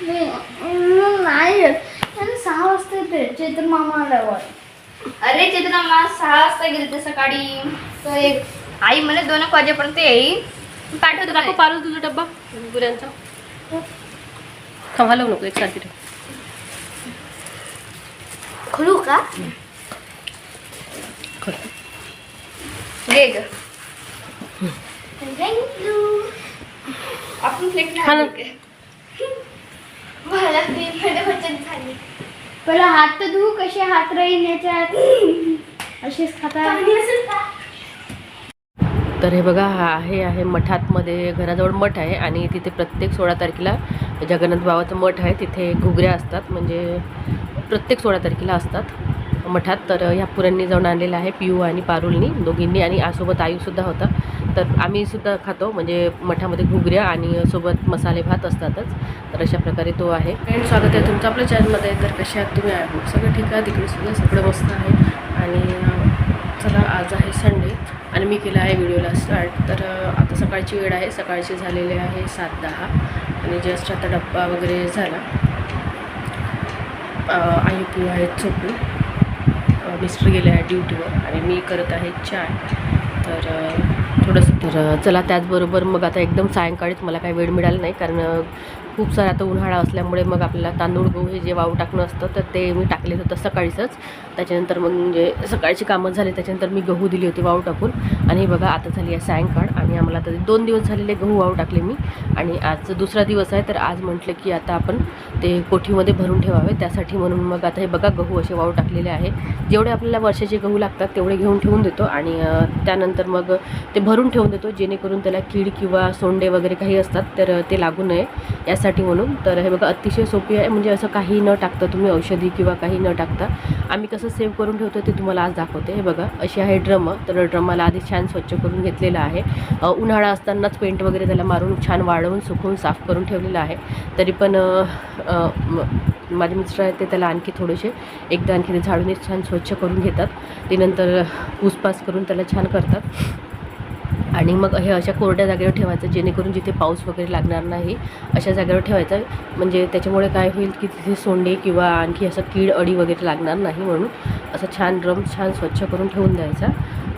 नाही सहा वाजता येते चैत्र मामा आल्यावर अरे चेतन मला सहा वाजता गेले ते सकाळी एक आई मला दोन एक वाजेपर्यंत येईल. पाठवतो दाखव पारू तुझा डब्बा. गुऱ्यांचा. थांब नको. एकसारखी ठेव. खोलू का? घे ग. आपण प्लेट मला ते फटाफट झाली. पहिला हात तर धुवू कसे हात राहील याच्यात? असेच खाता. तर हे बघा हा हे आहे मठातमध्ये घराजवळ मठ आहे आणि तिथे प्रत्येक सोळा तारखेला जगन्नाथ बाबाचं मठ आहे. तिथे घुगऱ्या असतात म्हणजे प्रत्येक सोळा तारखेला असतात. मठात. तर ह्या पुरांनी जाऊन आणलेलं आहे पियू आणि पारुलनी दोघींनी आणि आसोबत आईसुद्धा होता. तर आम्हीसुद्धा खातो म्हणजे मठामध्ये घुगऱ्या आणि सोबत मसाले भात असतातच. तर अशा प्रकारे तो आहे. फ्रेंड स्वागत आहे तुमचं आपल्या चॅनलमध्ये. तर कशा आहात तुम्ही आहात हो, सगळं ठीक आहे. तिकडे सुद्धा सगळं मस्त आहे. आणि चला आज आहे संडे आणि मी केला आहे व्हिडिओला स्टार्ट. तर आता सकाळची वेळ आहे. सकाळची झालेली आहे सात दहा. आणि जस्ट आता डब्बा वगैरे झाला. आई पिऊ आहेत झोपून मिस्टर गेले आहे ड्युटीवर आणि मी करत आहे चाय तर थोडंसं तर चला त्याचबरोबर मग आता एकदम सायंकाळीच मला काही वेळ मिळाला नाही कारण खूप सारा आता उन्हाळा असल्यामुळे मग आपल्याला तांदूळ गहू हे जे वाळू टाकणं असतं तर ते मी टाकले होतं सकाळीचंच. त्याच्यानंतर मग म्हणजे सकाळची कामं झाली त्याच्यानंतर मी गहू दिली होती वाळू टाकून. आणि बघा आता झाली आहे सायंकाळ आणि आम्हाला आता दोन दिवस झालेले गहू वाळू टाकले मी. आणि आज दुसरा दिवस आहे तर आज म्हटलं की आता आपण ते कोठीमध्ये भरून ठेवावे. त्यासाठी म्हणून मग आता हे बघा गहू असे वाळू टाकलेले आहे. जेवढे आपल्याला वर्षाचे गहू लागतात तेवढे घेऊन ठेवून देतो. आणि त्यानंतर मग ते भरून ठेवून देतो जेणेकरून त्याला कीड किंवा सोंडे वगैरे काही असतात तर ते लागू नये. यासाठी म्हणून तर हे बघा अतिशय सोपी आहे. म्हणजे असं काही न टाकता तुम्ही औषधी किंवा काही न टाकता आम्ही कसं सेव्ह करून ठेवतो ते तुम्हाला आज दाखवते. हे बघा अशी आहे ड्रम. तर ड्रमाला आधी छान स्वच्छ करून घेतलेलं आहे. उन्हाळा असतानाच पेंट वगैरे त्याला मारून छान वाळवून सुकवून साफ करून ठेवलेलं आहे. तरी पण म- माझे मिस्टर आहेत ते त्याला आणखी थोडेसे एकदा आणखी ते झाडून छान स्वच्छ करून घेतात. ते नंतर पूसपास करून त्याला छान करतात. आणि मग हे अशा कोरड्या जागेवर ठेवायचं जेणेकरून जिथे पाऊस वगैरे लागणार नाही अशा जागेवर ठेवायचं. म्हणजे त्याच्यामुळे काय होईल की तिथे सोंडे किंवा आणखी असं कीड अडी वगैरे लागणार नाही म्हणून असं छान ड्रम छान स्वच्छ करून ठेवून द्यायचा.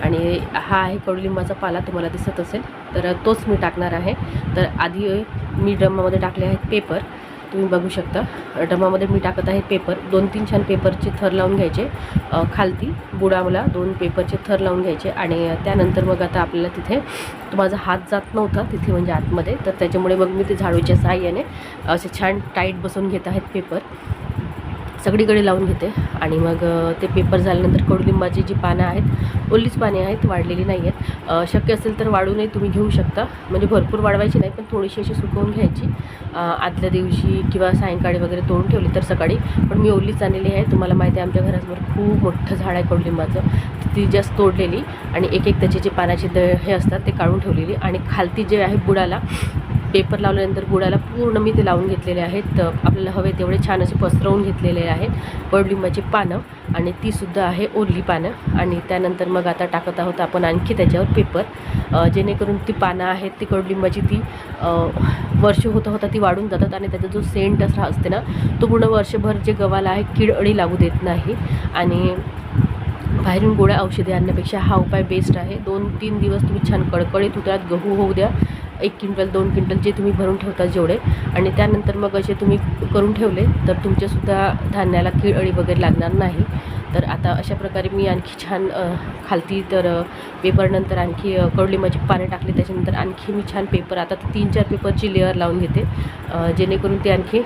आणि हा आहे कडुलिंबाचा पाला तुम्हाला दिसत असेल. तर तोच मी टाकणार आहे. तर आधी मी ड्रमामध्ये टाकले आहेत पेपर. तुम्ही बघू शकता. डबामध्ये मी टाकत आहे पेपर. दोन तीन छान पेपरचे थर लावून घ्यायचे. खालती बुडाला दोन पेपरचे थर लावून घ्यायचे. आणि त्यानंतर मग आता आपल्याला तिथे तो माझा हात जात नव्हता तिथे म्हणजे आतमध्ये तर त्याच्यामुळे मग मी ते झाडूच्या साहाय्याने असे छान टाईट बसवून घेत आहेत पेपर. सगळीकडे लावून घेते. आणि मग ते पेपर झाल्यानंतर कडुलिंबाची जी पानं आहेत ओलीच पाने आहेत वाढलेली नाही आहेत शक्य असेल तर वाढूनही तुम्ही घेऊ शकता. म्हणजे भरपूर वाढवायची नाही पण थोडीशी अशी सुकवून घ्यायची. आदल्या दिवशी किंवा सायंकाळी वगैरे तोडून ठेवली तर सकाळी. पण मी ओलीच आणलेली आहे. तुम्हाला माहिती आहे आमच्या घरासमोर खूप मोठं झाड आहे कडुलिंबाचं. ती जस्ट तोडलेली आणि एक एक त्याचे जे पानाचे द हे असतात ते काढून ठेवलेली. आणि खालती जे आहे बुडाला पेपर लावल्यानंतर बुडाला पूर्ण मी ते लावून घेतलेले आहेत. तर आपल्याला हवे तेवढे छान असे पसरवून घेतलेले आहेत. कडलिंबाची पानं आणि तीसुद्धा आहे ओरली पानं. आणि त्यानंतर मग आता टाकत आहोत आपण आणखी त्याच्यावर पेपर. जेणेकरून ती पानं आहेत ती कडलिंबाची ती वर्ष होता होता ती वाढून जातात आणि त्याचा जो सेंट असा असते ना तो पूर्ण वर्षभर जे गव्हाला आहे कीड अळी लागू देत नाही. आणि बाहेरून गोळ्या औषधे आणण्यापेक्षा हा उपाय बेस्ट आहे. दोन तीन दिवस तुम्ही छान कडकडीत उतरात गहू होऊ द्या. एक क्विंटल दोन क्विंटल जे तुम्ही भरून ठेवता जेवढे. आणि त्यानंतर मग असे तुम्ही करून ठेवले तर तुमच्यासुद्धा धान्याला कीड अळी वगैरे लागणार नाही. तर आता अशा प्रकारे मी आणखी छान खालती तर पेपरनंतर आणखी अ, कडलिंबाची पाने टाकली त्याच्यानंतर आणखी मी छान पेपर आता तीन चार पेपरची लेअर लावून घेते. जेणेकरून ते आणखी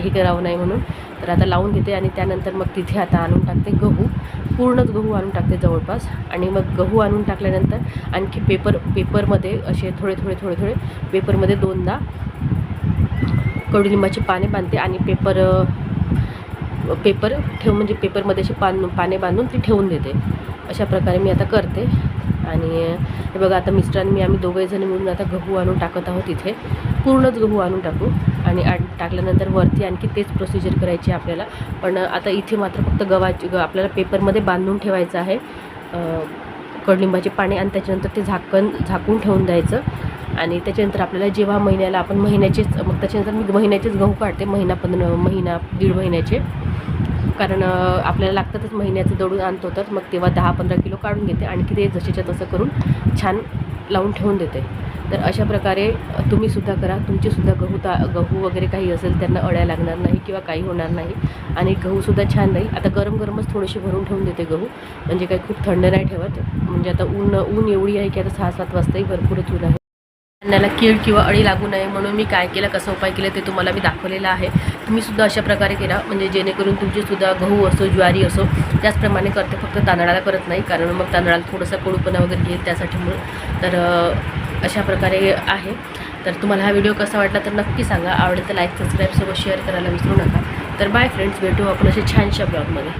हे करावं नाही म्हणून. तर आता लावून घेते आणि त्यानंतर मग तिथे आता आणून टाकते गहू. पूर्णच गहू आणून टाकते जवळपास. आणि मग गहू आणून टाकल्यानंतर आणखी पेपर पेपरमध्ये असे थोडे थोडे थोडे थोडे पेपरमध्ये दोनदा कडुलिंबाची पाने बांधते आणि पेपर पेपर ठेव म्हणजे पेपरमध्ये अशी पान पाने बांधून ती ठेवून देते. अशा प्रकारे मी आता करते. आणि हे बघा आता मिस्टरांनी मी आम्ही दोघेजण मिळून आता गहू आणून टाकत आहोत इथे. पूर्णच गहू आणून टाकू. आणि आण टाकल्यानंतर वरती आणखी तेच प्रोसिजर करायची आपल्याला. पण आता इथे मात्र फक्त गव्हाची ग आपल्याला पेपरमध्ये बांधून ठेवायचं आहे. कडलिंबाचे पाणी आणि त्याच्यानंतर ते झाकण झाकून ठेवून द्यायचं. आणि त्याच्यानंतर आपल्याला जेव्हा महिन्याला आपण महिन्याचेच मग त्याच्यानंतर मी महिन्याचेच गहू काढते महिना पंधरा महिना दीड महिन्याचे. कारण आपल्याला लागतातच महिन्याचं दळून आणतो तर मग तेव्हा दहा पंधरा किलो काढून घेते आणखी ते जसेच्या तसं करून छान लावून ठेवून देते. तर अशा प्रकारे तुम्ही तुम्हीसुद्धा करा. तुमचीसुद्धा गहू ता गहू वगैरे काही असेल त्यांना अळ्या लागणार नाही किंवा काही होणार नाही आणि गहूसुद्धा छान राहील आता गरम गरमच थोडेसे भरून ठेवून देते गहू. म्हणजे काही खूप थंड नाही ठेवत. म्हणजे आता ऊन ऊन एवढी आहे की आता सहा सात वाजताही भरपूरच ऊन आहे. अन्नाला कीड किंवा अळी लागू नये म्हणून मी काय केलं कसं उपाय केला ते तुम्हाला मी दाखवलेलं आहे. तुम्ही सुद्धा अशा प्रकारे केला म्हणजे जेणेकरून तुमची सुद्धा गहू असो ज्वारी असो त्याचप्रमाणे करते फक्त तांदळाला करत नाही कारण मग तांदळाला थोडंसं कडूपणा वगैरे घेईल त्यासाठी म्हणून. तर अशा प्रकारे आहे. तर तुम्हाला हा व्हिडिओ कसा वाटला तर नक्की सांगा. आवडेल तर लाईक सबस्क्राईबसोबत शेअर करायला विसरू नका. तर बाय फ्रेंड्स भेटू आपण अशा छानशा ब्लॉगमध्ये.